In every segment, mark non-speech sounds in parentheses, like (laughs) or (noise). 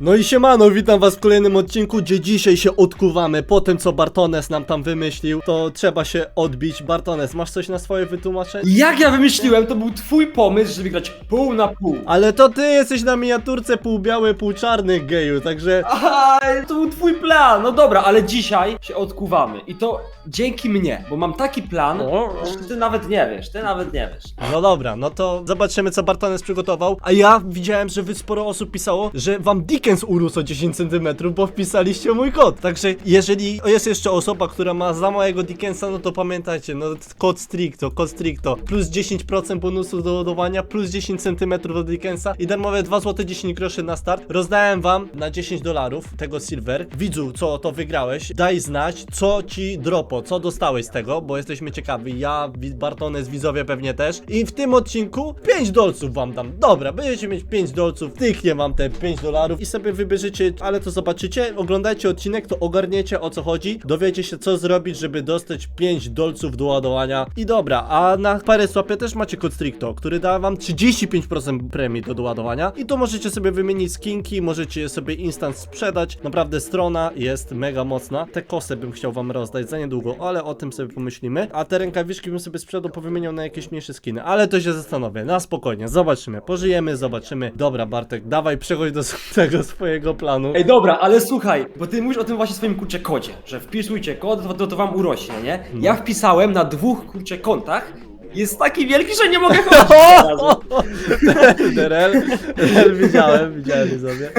No i siemano, witam was w kolejnym odcinku, gdzie dzisiaj się odkuwamy po tym, co Bartones nam tam wymyślił, to trzeba się odbić. Bartones, masz coś na swoje wytłumaczenie? Jak ja wymyśliłem, to był twój pomysł, żeby grać pół na pół. Ale to ty jesteś na miniaturce pół biały, pół czarny geju, także... Aha, to był twój plan. No dobra, ale dzisiaj się odkuwamy. I to dzięki mnie, bo mam taki plan, że ty nawet nie wiesz, ty nawet nie wiesz. No dobra, no to zobaczymy, co Bartones przygotował. A ja widziałem, że wy sporo osób pisało, że wam Dickens urósł o 10 cm, bo wpisaliście mój kod. Także jeżeli jest jeszcze osoba, która ma za małego Dickensa, no to pamiętajcie, no kod stricto, kod stricto. Plus 10% bonusu do ładowania, plus 10 cm do Dickensa i darmowe 2 zł 10 groszy na start. Rozdałem wam na 10 dolarów tego silver. Widzu, co to wygrałeś, daj znać, co ci dropo, co dostałeś z tego, bo jesteśmy ciekawi. Ja, Bartones, widzowie pewnie też. I w tym odcinku 5 dolców wam dam. Dobra, będziecie mieć 5 dolców, tyknie wam te 5 dolarów i sobie wybierzecie, ale to zobaczycie. Oglądajcie odcinek, to ogarniecie o co chodzi. Dowiecie się, co zrobić, żeby dostać 5 dolców do ładowania. I dobra, a na parę swapie też macie kod Stricto, który da wam 35% premii do doładowania. I to możecie sobie wymienić skinki, możecie je sobie instant sprzedać. Naprawdę strona jest mega mocna. Te kosy bym chciał wam rozdać za niedługo, ale o tym sobie pomyślimy. A te rękawiczki bym sobie sprzedał, powymieniał na jakieś mniejsze skiny. Ale to się zastanowię, na spokojnie, zobaczymy. Pożyjemy, zobaczymy. Dobra, Bartek, dawaj, przechodź do (laughs) tego swojego planu. Ej, dobra, ale słuchaj, bo ty mówisz o tym właśnie swoim kurczę kodzie, że wpisujcie kod, to, to, wam urośnie, nie? Ja wpisałem na dwóch kurczę kontach. Jest taki wielki, że nie mogę (laughs) chodzić teraz. Derel, Derel, widziałem, widziałem widzowie.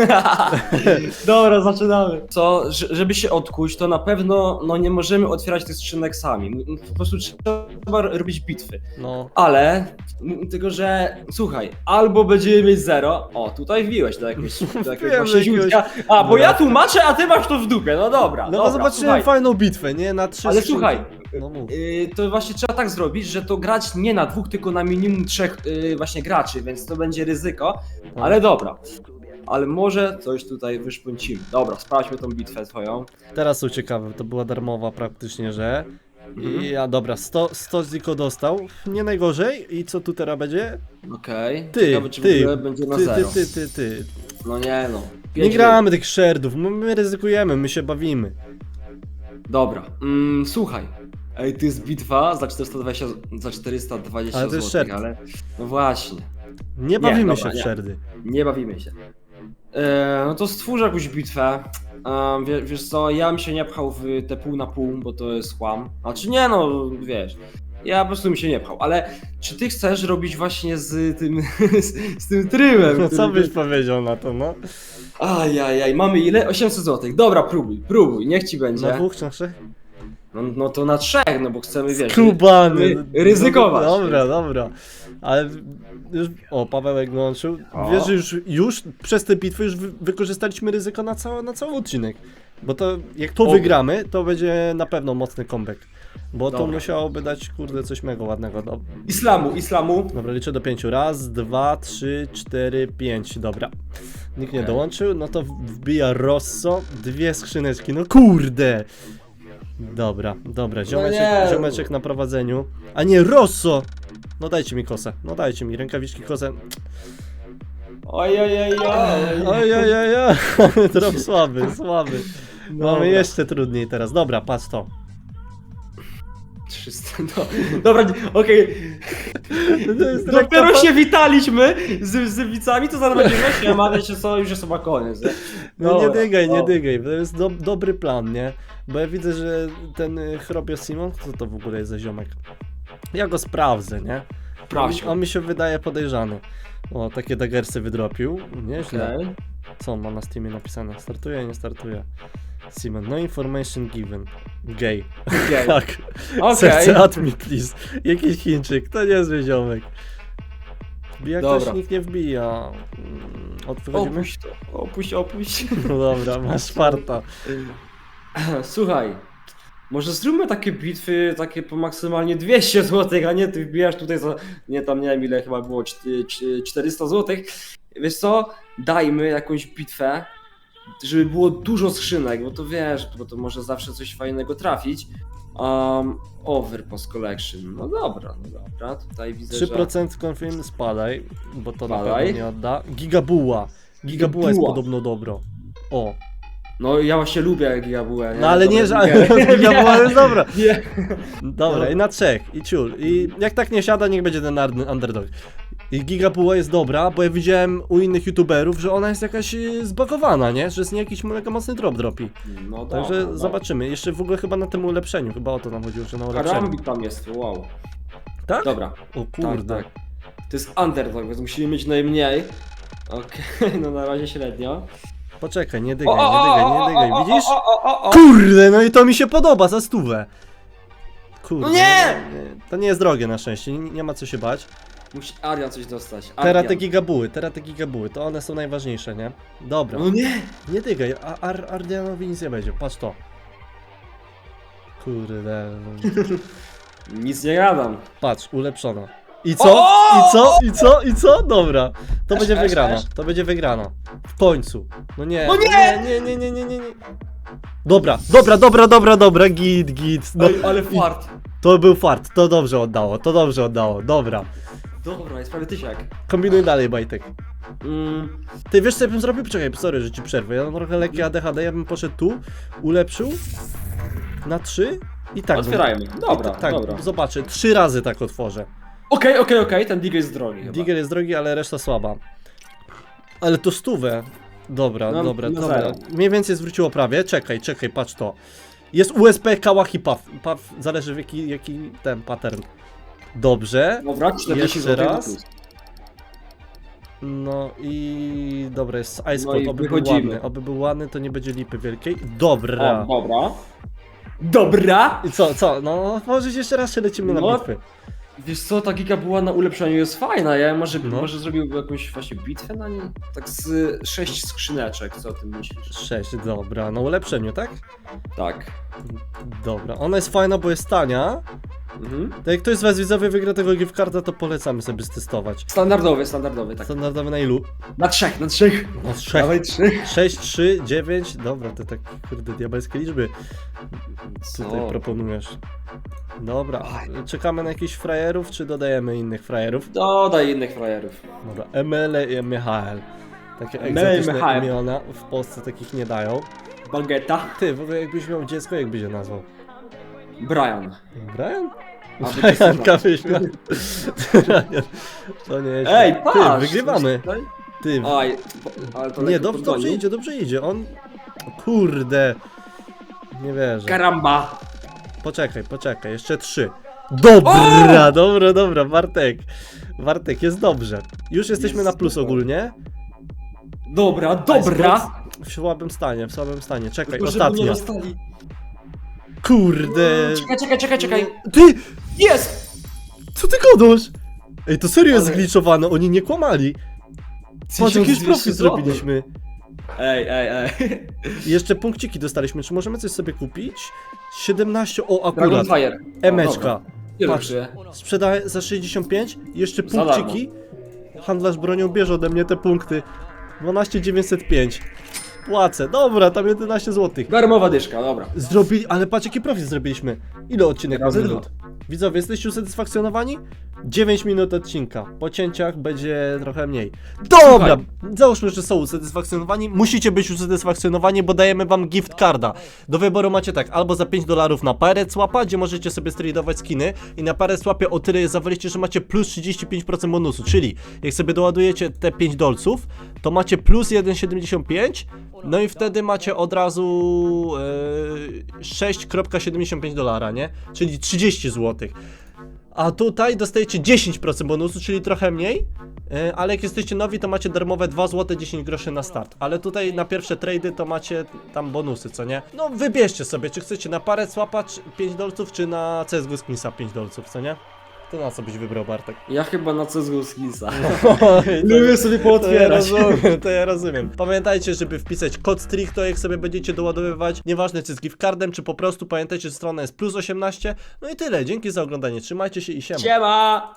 (laughs) Dobra, zaczynamy. Co, że- żeby się odkuć, to na pewno no, nie możemy otwierać tych skrzynek sami. M- Po prostu trzeba robić bitwy. No, Ale, m, tylko że, słuchaj, albo będziemy mieć zero. O, tutaj wbiłeś do jakiegoś, do jakiegoś Wbiłem właśnie do. A, bo ja tłumaczę, a ty masz to w dupie. No dobra, no dobra, zobaczyłem słuchaj. fajną bitwę, nie? Na trzy Ale skrzynki. słuchaj, No mów. Yy, to właśnie trzeba tak zrobić, że to grać nie na dwóch, tylko na minimum trzech yy, właśnie graczy, więc to będzie ryzyko. No. Ale dobra. Ale może coś tutaj wyszpącimy. Dobra, sprawdźmy tą bitwę twoją. Teraz są ciekawe, to była darmowa praktycznie, że. Mhm. I ja dobra, 100, 100 Ziko dostał, nie najgorzej. I co tu teraz będzie? Okej. Ty, Ciekawe, czy w ty, ogóle będzie na ty, ty, zero. ty, ty, ty. No nie no. Nie Pięć gramy tych sherdów, my, my ryzykujemy, my się bawimy. Dobra, mm, słuchaj. Ej, to jest bitwa za 420, za 420 Ale to jest złotych, szert. ale no właśnie, Nie bawimy dobra, się w nie. sherdy. nie bawimy się. E, no to stwórz jakąś bitwę. E, wie, wiesz co, ja bym się nie pchał w te pół na pół, bo to jest kłam. A czy nie, no wiesz. Ja po prostu bym się nie pchał, ale czy ty chcesz robić właśnie z tym, (laughs) z, z tym trybem? No co który- byś powiedział na to, no? Ajajaj, mamy ile? 800 zł. Dobra, próbuj, próbuj, niech ci będzie. Na dwóch, na trzech? No, no to na trzech, no bo chcemy, wiesz... Skubany. ry- ryzykować. Dobra, dobra. Ale już, o, Pawełek dołączył. O. Wiesz, że już, już przez te bitwy już wy, wykorzystaliśmy ryzyko na, cały na cały odcinek. Bo to, jak to Oby. wygramy, to będzie na pewno mocny comeback. Bo to Dobra. musiałoby dać, kurde, coś mega ładnego. No, Islamu, islamu. dobra, liczę do pięciu. Raz, dwa, trzy, cztery, pięć. Dobra. Nikt nie Okej. dołączył, no to wbija Rosso. Dwie skrzyneczki, no kurde! Dobra, dobra, ziomeczek, nie. ziomeczek na prowadzeniu. A nie, Rosso! No dajcie mi kosę, no dajcie mi rękawiczki kosę. Ojojojoj. Oj, oj, oj, oj. (laughs) Drop słaby, słaby. Dobra. Mamy jeszcze trudniej teraz. Dobra, patrz to. 300, no. Dobra, okej. Jest Dopiero się witaliśmy z, z widzami, to zaraz będziemy się omawiać, się co, już jest chyba koniec. Nie? No nie Dobra, dygaj, nie dobra. dygaj. To jest do, dobry plan, nie? Bo ja widzę, że ten y, Simon, co to w ogóle jest za ziomek? Ja go sprawdzę, nie? Sprawdź go. On mi się wydaje podejrzany. O, takie dagersy wydropił. Nieźle. Okej. Co on ma na Steamie napisane? Startuje, nie startuje. Simon, no information given. Gay. Okej. (laughs) tak. Okej. Serce admin, please. Jakiś Chińczyk, to niezły ziomek. Wbija ktoś, Dobra. nikt nie wbija. Mm, Od wychodzimy? Opuść to, opuść, opuść. No dobra, masz farta. (laughs) Słuchaj, może zróbmy takie bitwy, takie po maksymalnie 200 zł, a nie ty wbijasz tutaj za, nie tam nie wiem ile chyba było, czty- czy- 400 zł. Wiesz co, dajmy jakąś bitwę, żeby było dużo skrzynek, bo to wiesz, bo to może zawsze coś fajnego trafić. Um, Overpass Collection, no dobra, no dobra, tutaj widzę, że... 3% confirm, spadaj, bo to na Spadaj. pewno nie odda. Gigabuła. Gigabuła jest podobno dobro. O. No ja właśnie lubię Gigabułę. No ale nie, że (laughs) Gigabuła jest dobra. (laughs) Nie. Dobra, i na trzech, i ciul. I jak tak nie siada, niech będzie ten underdog. I Gigabuła jest dobra, bo ja widziałem u innych youtuberów, że ona jest jakaś y, zbagowana, nie? Że z niej jakiś mega mocny drop dropi. No Także dobra, dobra. zobaczymy. Jeszcze w ogóle chyba na tym ulepszeniu, chyba o to nam chodziło, że na ulepszeniu. Karambit tam jest, wow. Tak? Dobra. O kurde. Tak, tak. To jest underdog, więc musimy mieć najmniej. Okej, (laughs) no na razie średnio. Poczekaj, nie dygaj, nie dygaj, nie dygaj, widzisz? O, o, o, o, o. Kurde, no i to mi się podoba, za stówę. Kurde. No nie! To nie jest drogie na szczęście, nie, nie ma co się bać. Musi Arian coś dostać. Teraz te Arian. gigabuły, teraz te gigabuły, to one są najważniejsze, nie? Dobra, No nie! nie dygaj, a Ar Ardianowi nic nie będzie, patrz to. Kurde, (laughs) Nic nie gadam. patrz, ulepszona. I co? I co? I co? I co? Dobra. To będzie esz, wygrana. To będzie wygrana. W końcu. No nie. No nie! Nie, nie, nie, nie, nie, nie. Dobra, dobra, dobra, dobra, dobra, git, git. No, ale fart. to był fart, to dobrze oddało, to dobrze oddało, dobra. Dobra, jest prawie tysiak. Kombinuj dalej, Bajtek. Mm, Ty wiesz co ja bym zrobił? Poczekaj, sorry, że ci przerwę. Ja mam trochę lekkie ADHD, ja bym poszedł tu, ulepszył na trzy i tak. bym- otwierajmy. Dobra, tak, dobra. zobaczę, trzy razy tak otworzę. Okej, okej, okej, ten dig jest drogi chyba. Digger jest drogi, ale reszta słaba. Ale to stówę. Dobra, No, dobra, no dobra. zero. Mniej więcej zwróciło prawie. Czekaj, czekaj, patrz to. Jest USP Kawachi Puff. Puff zależy w jaki, jaki ten pattern. Dobrze. Dobra, 40 Jeszcze zł raz. plus. No i dobra, jest Ice No Cold, i oby był wychodzimy. ładny, oby był ładny, to nie będzie lipy wielkiej. Dobra. O, dobra. Dobra! I co, co? No, możesz jeszcze raz się lecimy na No. bitwy. Wiesz co, ta giga była na ulepszeniu jest fajna, ja może, No. może zrobił jakąś właśnie bitwę na niej? Tak z sześć skrzyneczek, co o tym myślisz? Sześć, dobra, na ulepszeniu, tak? Tak. Dobra, ona jest fajna, bo jest tania. Mhm. To jak ktoś z was widzowie wygra tego gift carda, to polecamy sobie stestować. Standardowy, standardowy, tak. Standardowy na ilu? Na trzech, na trzech. O, z trzech. Dawaj trzy. 6, 3, 9, dobra, to tak, kurde, diabelskie liczby tutaj Co? proponujesz. Dobra, czekamy na jakichś frajerów, czy dodajemy innych frajerów? Dodaj innych frajerów. Dobra, Emele i Michael. Takie Emele i egzotyczne Michael. imiona, w Polsce takich nie dają. Bagieta. Ty, w ogóle jakbyś miał dziecko, jak byś je nazwał? Brian. Brian? A, (laughs) (laughs) to Brianka. To nie jest. Ej, Ty, patrz! wygrywamy. Ty, Oj, ale to Nie, lekko dobrze, dobrze idzie, dobrze idzie. On. Kurde. Nie wierzę. Karamba. Poczekaj, poczekaj, jeszcze trzy. Dobra, dobra, dobra, Bartek. Bartek, jest dobrze. Już jesteśmy Jest na plus super. ogólnie. Dobra, dobra. W słabym stanie, w słabym stanie. Czekaj, Tylko żeby nie ostatnia. dostali. Kurde. Czekaj, czekaj, czekaj, czekaj. Ty! Jest! Co ty gadasz? Ej, to serio jest Ale- zgliczowane, oni nie kłamali. Patrz, jakiś 1200 profit złotych. zrobiliśmy. Ej, ej, ej. I jeszcze punkciki dostaliśmy. Czy możemy coś sobie kupić? 17, o Dragon akurat. Fire. Emeczka. Patrz. Sprzedaję za 65, jeszcze Za darmo. punkciki. Handlarz bronią bierze ode mnie te punkty. 12905. Płacę. Dobra, tam 11 zł. Darmowa dyszka, dobra. Zrobili, ale patrz jaki profit zrobiliśmy. Ile odcinek Razy minut? Widzowie, jesteście usatysfakcjonowani? 9 minut odcinka. Po cięciach będzie trochę mniej. Dobra, załóżmy, że są usatysfakcjonowani. Musicie być usatysfakcjonowani, bo dajemy wam gift carda. Do wyboru macie tak, albo za 5 dolarów na parę Swapa, gdzie możecie sobie stradować skiny i na parę Swapie o tyle je zawaliście, że macie plus 35% bonusu, czyli jak sobie doładujecie te 5 dolców, to macie plus 1,75 no i wtedy macie od razu e, 6,75 dolara, nie? Czyli 30 zł. A tutaj dostajecie 10% bonusu, czyli trochę mniej, e, ale jak jesteście nowi, to macie darmowe 2 zł 10 groszy na start. Ale tutaj na pierwsze trady to macie tam bonusy, co nie? No wybierzcie sobie, czy chcecie na parę słapać 5 dolców, czy na CSGO Skinsa 5 dolców, co nie? To na co byś wybrał, Bartek? Ja chyba na CSGO Skinsa. (laughs) To- Lubię sobie to ja pootwierać. rozumiem, to ja rozumiem. Pamiętajcie, żeby wpisać kod stricto, jak sobie będziecie doładowywać. Nieważne, czy z gift cardem, czy po prostu. Pamiętajcie, że strona jest plus 18. No i tyle. Dzięki za oglądanie. Trzymajcie się i siema. Siema!